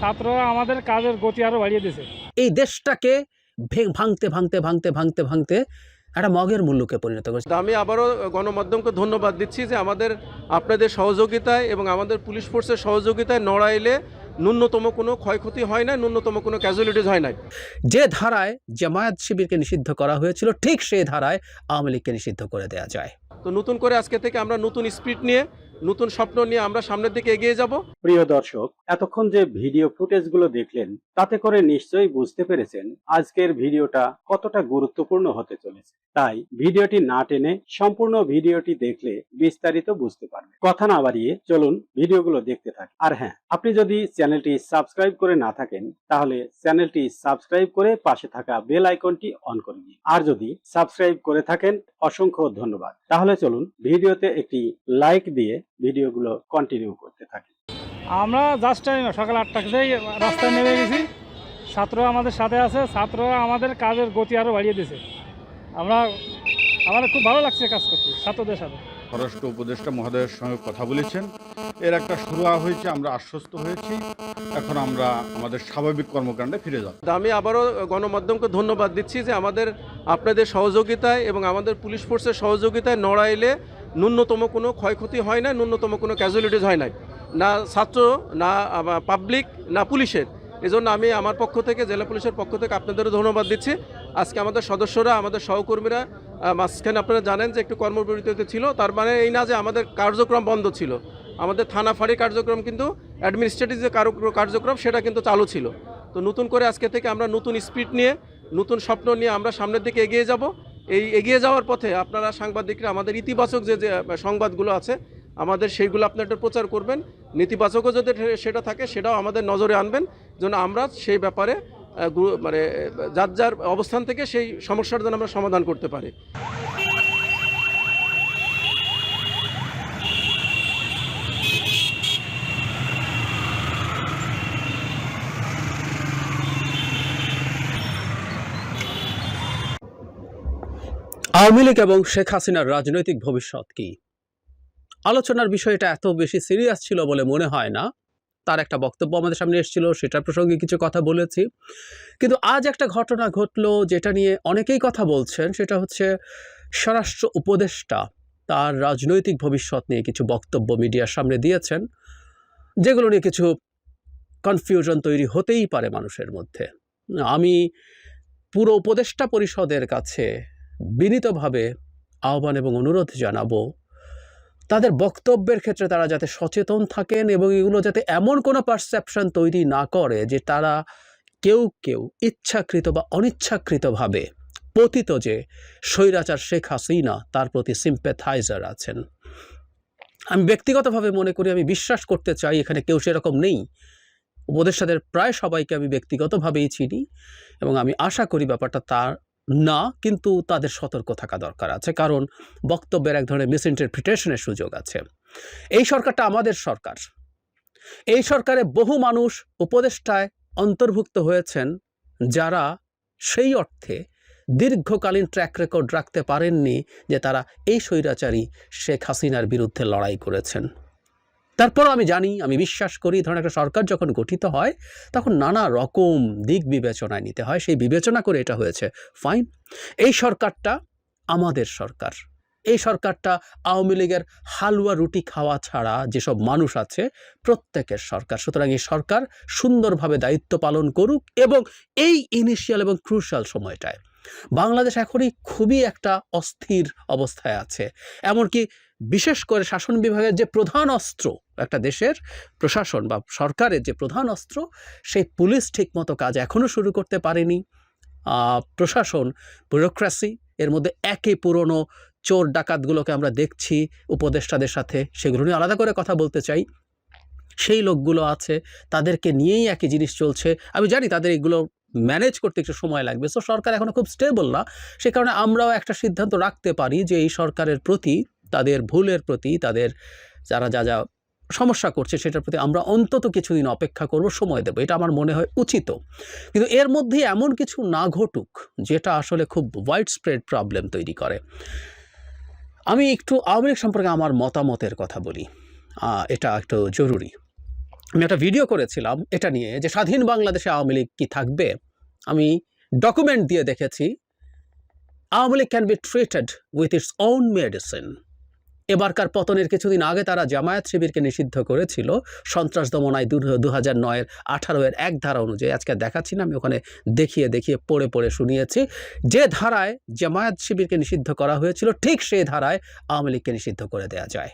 ছাত্ররা আমাদের কাজের গতি আরও বাড়িয়ে দিয়েছে। এই দেশটাকে ভাঙতে ভাঙতে ভাঙতে ভাঙতে ভাঙতে একটা মগের মূল্যকে পরিণত করেছে। তা আমি আবারও গণমাধ্যমকে ধন্যবাদ দিচ্ছি যে আমাদের আপনাদের সহযোগিতায় এবং আমাদের পুলিশ ফোর্সের সহযোগিতায় নড়াইলে ন্যূনতম কোনো ক্ষয়ক্ষতি হয় না ন্যূনতম কোনো ক্যাজুয়ালিটিস হয় নাই। যে ধারায় জামায়াত শিবিরকে নিষিদ্ধ করা হয়েছিল ঠিক সেই ধারায় আওয়ামী লীগকে নিষিদ্ধ করে দেওয়া যায়। তো নতুন করে আজকে থেকে আমরা নতুন স্পিড নিয়ে নতুন স্বপ্ন নিয়ে আমরা সামনের দিকে এগিয়ে যাব। প্রিয় দর্শক, এতক্ষণ যে ভিডিও ফুটেজগুলো দেখলেন, তাতে করে নিশ্চয়ই বুঝতে পেরেছেন আজকের ভিডিওটা কতটা গুরুত্বপূর্ণ হতে চলেছে। তাই ভিডিওটি না টেনে সম্পূর্ণ ভিডিওটি দেখলে বিস্তারিত বুঝতে পারবেন। কথা না বাড়িয়ে চলুন ভিডিওগুলো দেখতে থাকি। আর হ্যাঁ আপনি যদি চ্যানেলটি সাবস্ক্রাইব করে না থাকেন, তাহলে চ্যানেলটি সাবস্ক্রাইব করে পাশে থাকা বেল আইকনটি অন করে দিন আর যদি সাবস্ক্রাইব করে থাকেন, অসংখ্য ধন্যবাদ। তাহলে চলুন ভিডিওতে একটি লাইক দিয়ে ভিডিওগুলো কন্টিনিউ করতে থাকি। আমরা জাস্ট টাইম সকাল আটটা থেকেই রাস্তায় নেমে গেছি। ছাত্ররা আমাদের সাথে আছে ছাত্ররা আমাদের কাজের গতি আরও বাড়িয়ে দিয়েছে। আমরা আমার খুব ভালো লাগছে কাজ করতে ছাত্রদের সাথে। স্বরাষ্ট্র উপদেষ্টা মহোদয়ের সঙ্গে কথা বলেছেন। এর একটা শুরু হয়েছে আমরা আশ্বস্ত হয়েছি। এখন আমরা আমাদের স্বাভাবিক কর্মকাণ্ডে ফিরে যাব। তা আমি আবারও গণমাধ্যমকে ধন্যবাদ দিচ্ছি যে আমাদের আপনাদের সহযোগিতায় এবং আমাদের পুলিশ ফোর্সের সহযোগিতায় নড়াইলে ন্যূনতম কোনো ক্ষয়ক্ষতি হয় না ন্যূনতম কোনো ক্যাজুয়ালিটিস হয় নাই। না ছাত্র, না পাবলিক না পুলিশের। এজন্য আমি আমার পক্ষ থেকে, জেলা পুলিশের পক্ষ থেকে আপনাদেরও ধন্যবাদ দিচ্ছি। আজকে আমাদের সদস্যরা, আমাদের সহকর্মীরা মাঝখানে আপনারা জানেন যে একটু কর্মবিরতিতে ছিল, তার মানে এই না যে আমাদের কার্যক্রম বন্ধ ছিল। আমাদের থানা ফাঁড়ি কার্যক্রম কিন্তু অ্যাডমিনিস্ট্রেটিভ যে কার্যক্রম, সেটা কিন্তু চালু ছিল। তো নতুন করে আজকে থেকে আমরা নতুন স্পিড নিয়ে, নতুন স্বপ্ন নিয়ে আমরা সামনের দিকে এগিয়ে যাব। এই এগিয়ে যাওয়ার পথে আপনারা সাংবাদিকরা, আমাদের ইতিবাচক যে যে সংবাদগুলো আছে, আমাদের সেইগুলো আপনারা প্রচার করবেন। নেতিবাচকও যদি সেটা থাকে, সেটাও আমাদের নজরে আনবেন, যেন আমরা সেই ব্যাপারে মানে যার যার অবস্থান থেকে সেই সমস্যার যেন আমরা সমাধান করতে পারি। আওয়ামী লীগ এবং শেখ হাসিনার রাজনৈতিক ভবিষ্যৎ কি? আলোচনার বিষয়টা এত বেশি সিরিয়াস ছিল বলে মনে হয় না। তার একটা বক্তব্য আমাদের সামনে এসেছিল, সেটার প্রসঙ্গে কিছু কথা বলেছি। কিন্তু আজ একটা ঘটনা ঘটলো যেটা নিয়ে অনেকেই কথা বলছেন, সেটা হচ্ছে স্বরাষ্ট্র উপদেষ্টা তার রাজনৈতিক ভবিষ্যৎ নিয়ে কিছু বক্তব্য মিডিয়ার সামনে দিয়েছেন, যেগুলো নিয়ে কিছু কনফিউশন তৈরি হতেই পারে মানুষের মধ্যে। আমি পুরো উপদেষ্টা পরিষদের কাছে বিনীতভাবে আহ্বান এবং অনুরোধ জানাব। তাদের বক্তব্যের ক্ষেত্রে তারা যাতে সচেতন থাকেন এবং এগুলো যাতে এমন কোনো পারসেপশন তৈরি না করে যে তারা কেউ কেউ ইচ্ছাকৃত বা অনিচ্ছাকৃতভাবে পতিত যে স্বৈরাচার শেখ হাসিনা তার প্রতি সিম্পেথাইজার আছেন। আমি ব্যক্তিগতভাবে মনে করি, আমি বিশ্বাস করতে চাই, এখানে কেউ সেরকম নেই। উপদেষ্টাদের প্রায় সবাইকে আমি ব্যক্তিগতভাবেই চিনি এবং আমি আশা করি ব্যাপারটা তার না, কিন্তু তাদের সতর্ক থাকা দরকার আছে, কারণ বক্তব্যের এক ধরনের মিসইন্টারপ্রিটেশনের সুযোগ আছে। এই সরকারটা আমাদের সরকার। এই সরকারে বহু মানুষ উপদেষ্টায় অন্তর্ভুক্ত হয়েছেন, যারা সেই অর্থে দীর্ঘকালীন ট্র্যাক রেকর্ড রাখতে পারেননি যে তারা এই স্বৈরাচারী শেখ হাসিনার বিরুদ্ধে লড়াই করেছেন। তারপরও আমি জানি, আমি বিশ্বাস করি ধরেন একটা সরকার যখন গঠিত হয়, তখন নানা রকম দিক বিবেচনায় নিতে হয়। সেই বিবেচনা করে এটা হয়েছে। ফাইন এই সরকারটা আমাদের সরকার। এই সরকারটা আওয়ামী লীগের হালুয়া রুটি খাওয়া ছাড়া যেসব মানুষ আছে, প্রত্যেকের সরকার। সুতরাং এই সরকার সুন্দরভাবে দায়িত্ব পালন করুক এবং এই ইনিশিয়াল এবং ক্রুশাল সময়টায়। বাংলাদেশ এখনই খুবই একটা অস্থির অবস্থায় আছে। এমনকি বিশেষ করে শাসন বিভাগের যে প্রধান অস্ত্র একটা দেশের প্রশাসন বা সরকারের যে প্রধান অস্ত্র, সেই পুলিশ ঠিকমতো কাজ এখনও শুরু করতে পারেনি। প্রশাসন ব্যুরোক্রাসি এর মধ্যে একই পুরনো চোর ডাকাতগুলোকে আমরা দেখছি, উপদেষ্টাদের সাথে, সেগুলো নিয়ে আলাদা করে কথা বলতে চাই। সেই লোকগুলো আছে, তাদেরকে নিয়েই একই জিনিস চলছে। আমি জানি তাদের এগুলো ম্যানেজ করতে একটু সময় লাগবে। সো সরকার এখনও খুব স্টেবল না। সে কারণে আমরাও একটা সিদ্ধান্ত রাখতে পারি যে এই সরকারের প্রতি তাদের ভুলের প্রতি, তাদের যারা যা যা সমস্যা করছে সেটার প্রতি আমরা অন্তত কিছুদিন অপেক্ষা করব, সময় দেবো। এটা আমার মনে হয় উচিত। কিন্তু এর মধ্যে এমন কিছু না ঘটুক, যেটা আসলে খুব ওয়াইড স্প্রেড প্রবলেম তৈরি করে। আমি একটু আওয়ামী লীগ সম্পর্কে আমার মতামতের কথা বলি। এটা একটু জরুরি। আমি একটা ভিডিও করেছিলাম, এটা নিয়ে যে স্বাধীন বাংলাদেশে আওয়ামী লীগ কি থাকবে? আমি ডকুমেন্ট দিয়ে দেখেছি, Awami League can be treated with its own medicine এবারকার পতনের কিছুদিন আগে তারা জামায়াত শিবিরকে নিষিদ্ধ করেছিল। সন্ত্রাস দমন আই দু হাজার নয়ের আঠারো এর এক ধারা অনুযায়ী। আজকে দেখাচ্ছি না, আমি ওখানে দেখিয়ে দেখিয়ে, পড়ে পড়ে শুনিয়েছি। যে ধারায় জামায়াত শিবিরকে নিষিদ্ধ করা হয়েছিল, ঠিক সেই ধারায় আওয়ামী লীগকে নিষিদ্ধ করে দেওয়া যায়।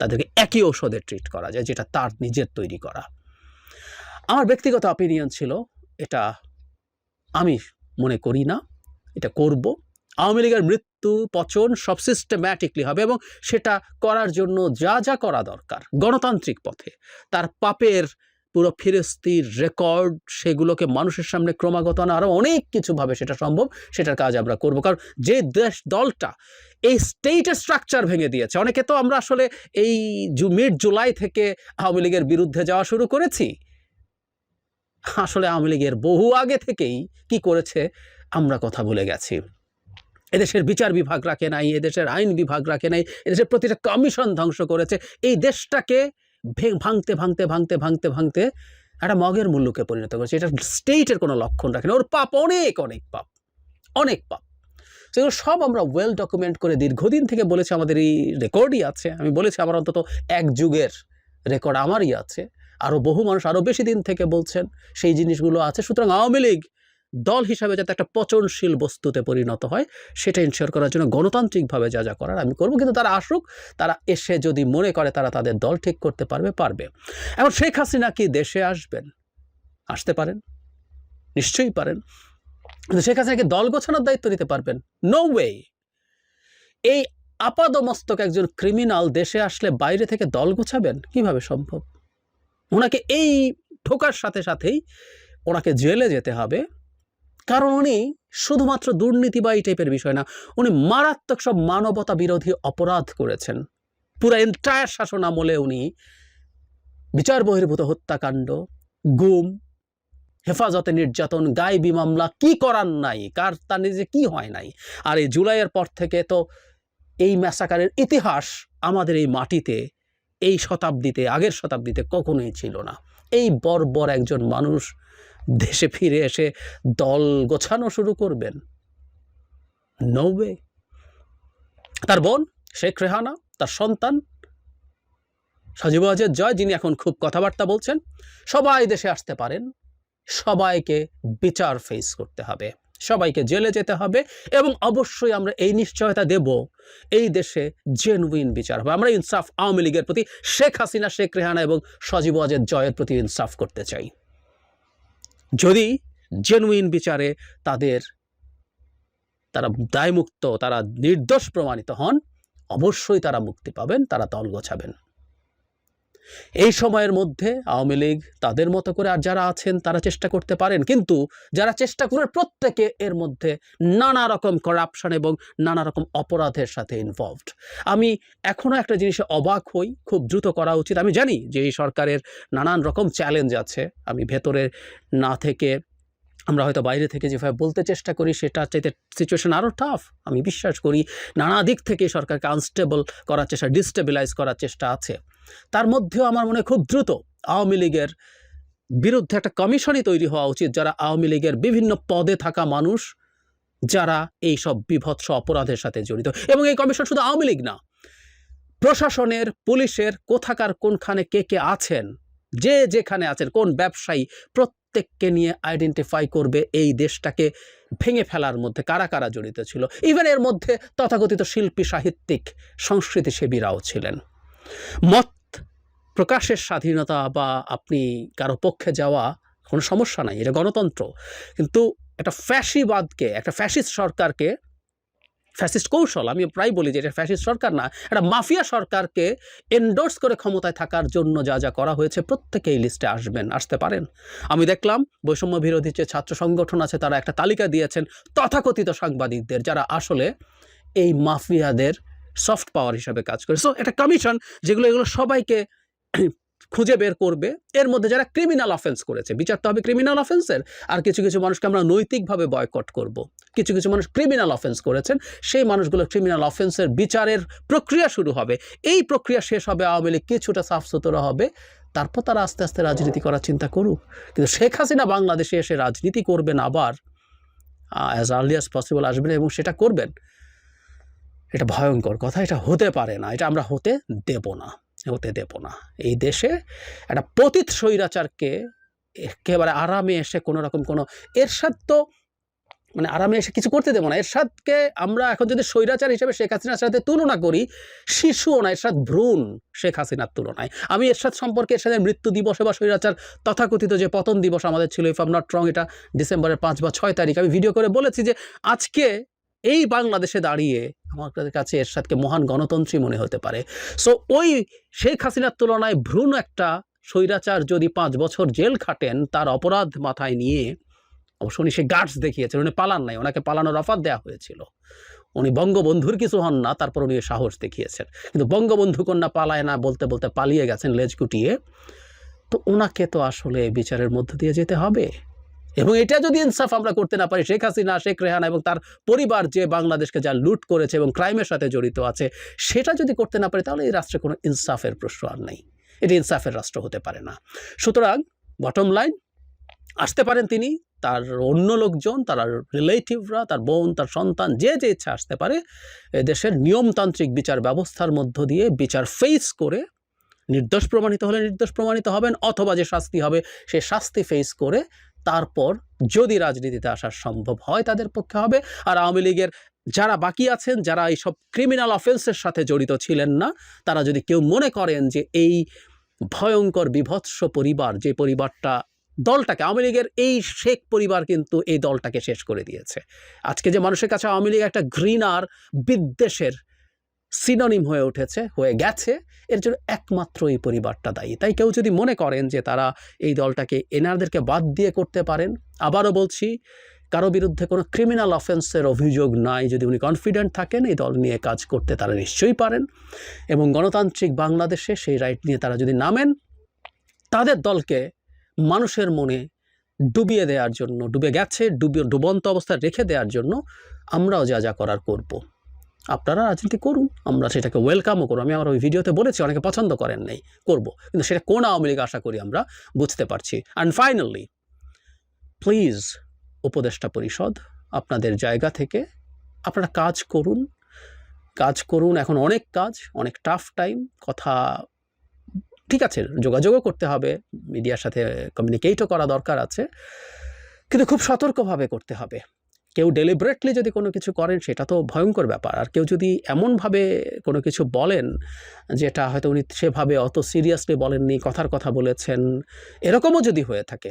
তাদেরকে একই ঔষধে ট্রিট করা যায়, যেটা তার নিজের তৈরি করা। আমার ব্যক্তিগত অপিনিয়ন ছিল, এটা আমি মনে করি না, এটা করব। আওয়ামী লীগের মৃত্যু পচন সব সিস্টেম্যাটিকলি হবে এবং সেটা করার জন্য যা যা করা দরকার গণতান্ত্রিক পথে। তার পাপের পুরো ফিরস্তির রেকর্ড সেগুলোকে মানুষের সামনে ক্রমাগত আনা আরও অনেক কিছুভাবে সেটা সম্ভব, সেটার কাজ আমরা করব। কারণ যে দেশ দলটা এই স্টেটের স্ট্রাকচার ভেঙে দিয়েছে, অনেকে তো আমরা আসলে এই মিড জুলাই থেকে আওয়ামী লীগের বিরুদ্ধে যাওয়া শুরু করেছি। আসলে আওয়ামী লীগের বহু আগে থেকেই কি করেছে, আমরা কথা ভুলে গেছি। এদেশের বিচার বিভাগ রাখে নাই, এদেশের আইন বিভাগ রাখে নাই, এদেশের প্রতিটা কমিশন ধ্বংস করেছে। এই দেশটাকে ভাঙতে ভাঙতে ভাঙতে ভাঙতে ভাঙতে একটা মগের মূল্যকে পরিণত করেছে। এটা স্টেটের কোনো লক্ষণ রাখে না। ওর পাপ অনেক অনেক পাপ অনেক পাপ। সেগুলো সব আমরা ওয়েল ডকুমেন্ট করে দীর্ঘদিন থেকে বলেছি, আমাদের এই রেকর্ডই আছে। আমি বলেছি, আমার অন্তত এক যুগের রেকর্ড আমারই আছে। আরও বহু মানুষ আরও বেশি দিন থেকে বলছেন, সেই জিনিসগুলো আছে। সুতরাং আওয়ামী লীগ দল হিসাবে যাতে একটা পচনশীল বস্তুতে পরিণত হয়, সেটা ইনশিওর করার জন্য গণতান্ত্রিকভাবে যা যা করার আমি করব। কিন্তু তারা আসুক, তারা এসে যদি মনে করে তারা তাদের দল ঠিক করতে পারবে পারবে। এখন শেখ হাসিনা কি দেশে আসবেন? আসতে পারেন। নিশ্চয়ই পারেন। কিন্তু শেখ হাসিনাকে দল গোছানোর দায়িত্ব নিতে পারবেন? নো ওয়ে এই আপাদমস্তক একজন ক্রিমিনাল দেশে আসলে বাইরে থেকে দল গোছাবেন? কীভাবে সম্ভব? ওনাকে এই ঠোকার সাথে সাথেই ওনাকে জেলে যেতে হবে। কারণ উনি শুধুমাত্র দুর্নীতি বা এই টাইপের বিষয় না, উনি মারাত্মক সব মানবতা বিরোধী অপরাধ করেছেন। পুরো এন্টায়ার শাসন আমলে উনি বিচার বহির্ভূত হত্যাকাণ্ড, গুম, হেফাজতে নির্যাতন, গায়েবী মামলা কি করার নাই? কার তার নিজে কি হয় নাই? আর এই জুলাইয়ের পর থেকে তো এই ম্যাসাকারের ইতিহাস আমাদের এই মাটিতে এই শতাব্দীতে, আগের শতাব্দীতে কখনোই ছিল না। এই বর্বর একজন মানুষ দেশে ফিরে এসে দল গোছানো শুরু করবেন। নৌবে, তার বোন শেখ রেহানা, তার সন্তান সজীব আজের জয়, যিনি এখন খুব কথাবার্তা বলছেন, সবাই দেশে আসতে পারেন, সবাইকে বিচার ফেস করতে হবে, সবাইকে জেলে যেতে হবে এবং অবশ্যই আমরা এই নিশ্চয়তা দেব, এই দেশে জেনুইন বিচার হবে। আমরা ইনসাফ আওয়ামী লীগের প্রতি শেখ হাসিনা, শেখ রেহানা এবং সজীব আজের জয়ের প্রতি ইনসাফ করতে চাই। যদি জেনুইন বিচারে তাদের, তারা দায়মুক্ত, তারা নির্দোষ প্রমাণিত হন, অবশ্যই তারা মুক্তি পাবেন, তারা তল গোছাবেন। এই সময়ের মধ্যে আওয়ামী লীগ তাদের মতো করে আর যারা আছেন তারা চেষ্টা করতে পারেন। কিন্তু যারা চেষ্টা করেন প্রত্যেকে এর মধ্যে নানা রকম করাপশন এবং নানা রকম অপরাধের সাথে ইনভলভড আমি এখনও একটা জিনিসে অবাক হই, খুব দ্রুত করা উচিত। আমি জানি যে এই সরকারের নানান রকম চ্যালেঞ্জ আছে। আমি ভেতরে না থেকে আমরা হয়তো বাইরে থেকে যেভাবে বলতে চেষ্টা করি সেটা চাইতে সিচুয়েশন আরও টাফ আমি বিশ্বাস করি নানা দিক থেকে সরকারকে আনস্টেবল করার চেষ্টা ডিস্টেবিলাইজ করার চেষ্টা আছে। তার মধ্যেও আমার মনে খুব দ্রুত আওয়ামী লীগের বিরুদ্ধে একটা কমিশনই তৈরি হওয়া উচিত, যারা আওয়ামী লীগের বিভিন্ন পদে থাকা মানুষ, যারা এই সব বিভৎস অপরাধের সাথে জড়িত। এবং এই কমিশন শুধু আওয়ামী লীগ না, প্রশাসনের, পুলিশের, কোথাকার, কোনখানে কে কে আছেন, যে যেখানে আছেন, কোন ব্যবসায়ী, প্রত্যেককে নিয়ে আইডেন্টিফাই করবে এই দেশটাকে ভেঙে ফেলার মধ্যে কারা কারা জড়িত ছিল। ইভেন এর মধ্যে তথাকথিত শিল্পী, সাহিত্যিক, সংস্কৃতিসেবীরাও ছিলেন। মত প্রকাশের স্বাধীনতা বা আপনি কারও পক্ষে যাওয়া কোনো সমস্যা নাই, এটা গণতন্ত্র। কিন্তু একটা ফ্যাসিবাদকে, একটা ফ্যাসিস্ট সরকারকে, ফ্যাসিস্ট কৌশল, আমি প্রায় বলি যে এটা ফ্যাসিস্ট সরকার না, একটা মাফিয়া সরকারকে এন্ডোর্স করে ক্ষমতায় থাকার জন্য যা যা করা হয়েছে প্রত্যেকে এই লিস্টে আসবেন, আসতে পারেন। আমি দেখলাম বৈষম্য বিরোধী যে ছাত্র সংগঠন আছে তারা একটা তালিকা দিয়েছেন তথাকথিত সাংবাদিকদের, যারা আসলে এই মাফিয়াদের সফট পাওয়ার হিসাবে কাজ করে। সো একটা কমিশন যেগুলো, এগুলো সবাইকে খুঁজে বের করবে। এর মধ্যে যারা ক্রিমিনাল অফেন্স করেছে, বিচার তো হবে ক্রিমিনাল অফেন্সের আর কিছু কিছু মানুষকে আমরা নৈতিকভাবে বয়কট করব। কিছু কিছু মানুষ ক্রিমিনাল অফেন্স করেছেন, সেই মানুষগুলো ক্রিমিনাল অফেন্সের বিচারের প্রক্রিয়া শুরু হবে। এই প্রক্রিয়া শেষ হবে, আওয়ামী লীগ কিছুটা সাফ সুতরা হবে। তারপর তারা আস্তে আস্তে রাজনীতি করার চিন্তা করুক। কিন্তু শেখ হাসিনা বাংলাদেশে এসে রাজনীতি করবেন আবার অ্যাজ আর্লি অ্যাজ পসিবল আসবেন এবং সেটা করবেন। এটা ভয়ঙ্কর কথা, এটা হতে পারে না, এটা আমরা হতে দেব না, হতে দেব না। এই দেশে একটা পতিত স্বৈরাচারকে একেবারে আরামে এসে কোনো রকম কোনো এরশাদ তো মানে আরামে এসে কিছু করতে দেবো না। এরশাদকে আমরা এখন যদি স্বৈরাচার হিসেবে শেখ হাসিনার সাথে তুলনা করি, শিশুও না, এরশাদ ভ্রূণ শেখ হাসিনার তুলনায়। আমি এরশাদ সম্পর্কে এরশাদের মৃত্যু দিবসে বা স্বৈরাচার তথাকথিত যে পতন দিবস আমাদের ছিল ইফ আম নট রং এটা ডিসেম্বরের পাঁচ বা ছয় তারিখ। আমি ভিডিও করে বলেছি যে আজকে এই বাংলাদেশে দাঁড়িয়ে আমার কাছে এরশাদকে মহান গণতন্ত্রী মনে হতে পারে। সো ওই শেখ হাসিনার তুলনায় ভ্রূণ একটা স্বৈরাচার যদি পাঁচ বছর জেল খাটেন, তার অপরাধ মাথায় নিয়ে অবশ্য উনি সে গার্ডস দেখিয়েছেন, উনি পালান নাই, ওনাকে পালানোর অফার দেওয়া হয়েছিল। উনি বঙ্গবন্ধুর কিছু হন না, তারপর উনি সাহস দেখিয়েছেন। কিন্তু বঙ্গবন্ধু কন্যা পালায় না, বলতে বলতে পালিয়ে গেছেন লেজ কুটিয়ে তো ওনাকে তো আসলে বিচারের মধ্য দিয়ে যেতে হবে। এবং এটা যদি ইনসাফ আমরা করতে না পারি, শেখ হাসিনা, শেখ রেহানা এবং তার পরিবার যে বাংলাদেশকে যা লুট করেছে এবং ক্রাইমের সাথে জড়িত আছে, সেটা যদি করতে না পারি, তাহলে এই রাষ্ট্রে কোনো ইনসাফের প্রশ্ন আর নেই। এটি ইনসাফের রাষ্ট্র হতে পারে না। সুতরাং বটম লাইন আসতে পারেন তিনি, তার অন্য লোকজন, তার রিলেটিভরা তার বোন, তার সন্তান, যে যে ইচ্ছা আসতে পারে দেশের নিয়মতান্ত্রিক বিচার ব্যবস্থার মধ্য দিয়ে বিচার ফেস করে, নির্দোষ প্রমাণিত হলে নির্দোষ প্রমাণিত হবেন, অথবা যে শাস্তি হবে, সে শাস্তি ফেস করে তারপর যদি রাজনীতিতে আসা সম্ভব হয় তাদের পক্ষে হবে। আর আওয়ামী লীগের যারা বাকি আছেন, যারা এইসব ক্রিমিনাল অফেন্সের সাথে জড়িত ছিলেন না, তারা যদি কেউ মনে করেন যে এই ভয়ঙ্কর, বিভৎস পরিবার, যে পরিবারটা দলটাকে, আওয়ামী লীগের এই শেখ পরিবার কিন্তু এই দলটাকে শেষ করে দিয়েছে। আজকে যে মানুষের কাছে আওয়ামী লীগ একটা ঘৃণার বিদ্বেষের সিনোনিম হয়ে উঠেছে, হয়ে গেছে। এর জন্য একমাত্র এই পরিবারটা দায়ী। তাই কেউ যদি মনে করেন যে তারা এই দলটাকে এনারদেরকে বাদ দিয়ে করতে পারেন, আবারও বলছি, কারও বিরুদ্ধে কোনো ক্রিমিনাল অফেন্সের অভিযোগ নাই। যদি উনি কনফিডেন্ট থাকেন, এই দল নিয়ে কাজ করতে তারা নিশ্চয়ই পারেন। এবং গণতান্ত্রিক বাংলাদেশে সেই রাইট নিয়ে তারা যদি নামেন, তাদের দলকে মানুষের মনে ডুবিয়ে দেওয়ার জন্য, ডুবে গেছে ডুবিয়ে ডুবন্ত অবস্থায় রেখে দেওয়ার জন্য আমরাও যা যা করার করব। আপনারা রাজনীতি করুন, আমরা সেটাকে ওয়েলকামও করব। আমি আমার ওই ভিডিওতে বলেছি, অনেকে পছন্দ করেন নাই, করব। কিন্তু সেটা কোন আওয়ামী লীগ আশা করি আমরা বুঝতে পারছি। অ্যান্ড ফাইনালি প্লিজ উপদেষ্টা পরিষদ, আপনাদের জায়গা থেকে আপনারা কাজ করুন। কাজ করুন, এখন অনেক কাজ, অনেক টাফ টাইম কথা ঠিক আছে, যোগাযোগও করতে হবে মিডিয়ার সাথে কমিউনিকেটও করা দরকার আছে, কিন্তু খুব সতর্কভাবে করতে হবে। কেউ ডেলিবারেটলি যদি কোনো কিছু করেন, সেটা তো ভয়ঙ্কর ব্যাপার। আর কেউ যদি এমনভাবে কোনো কিছু বলেন, যেটা হয়তো উনি সেভাবে অত সিরিয়াসলি বলেননি, কথার কথা বলেছেন, এরকমও যদি হয়ে থাকে,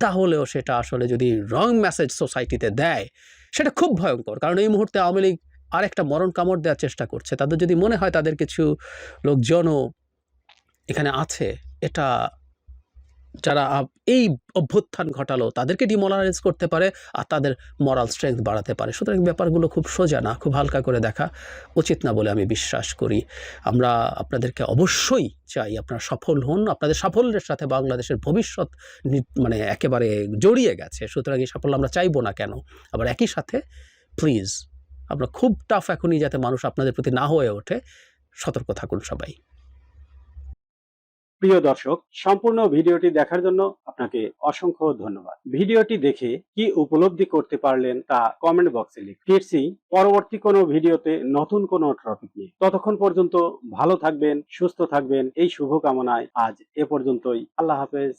তাহলেও সেটা আসলে যদি রং মেসেজ সোসাইটিতে দেয়, সেটা খুব ভয়ঙ্কর। কারণ এই মুহূর্তে আওয়ামী লীগ আরেকটা মরণ কামড় দেওয়ার চেষ্টা করছে। তাদের যদি মনে হয় তাদের কিছু লোকজনও এখানে আছে, এটা যারা এই অভ্যুত্থান ঘটালো, তাদেরকে ডিমোরালাইজ করতে পারে আর তাদের মরাল স্ট্রেংথ বাড়াতে পারে। সুতরাং ব্যাপারগুলো খুব সোজা না, খুব হালকা করে দেখা উচিত না বলে আমি বিশ্বাস করি। আমরা আপনাদেরকে অবশ্যই চাই আপনারা সফল হন, আপনাদের সাফল্যের সাথে বাংলাদেশের ভবিষ্যৎ মানে একেবারে জড়িয়ে গেছে। সুতরাং এই সাফল্য আমরা চাইব না কেন? আবার একই সাথে প্লিজ আমরা খুব টাফ এখনই যাতে মানুষ আপনাদের প্রতি না হয়ে ওঠে। সতর্ক থাকুন সবাই। প্রিয় দর্শক, সম্পূর্ণ ভিডিওটি দেখার জন্য আপনাকে অসংখ্য ধন্যবাদ। ভিডিওটি দেখে কি উপলব্ধি করতে পারলেন তা কমেন্ট বক্সে লিখ পরবর্তী কোন ভিডিওতে নতুন কোনো টপিক নিয়ে। ততক্ষণ পর্যন্ত ভালো থাকবেন, সুস্থ থাকবেন। এই শুভকামনায় আজ এ পর্যন্তই। আল্লাহ হাফেজ।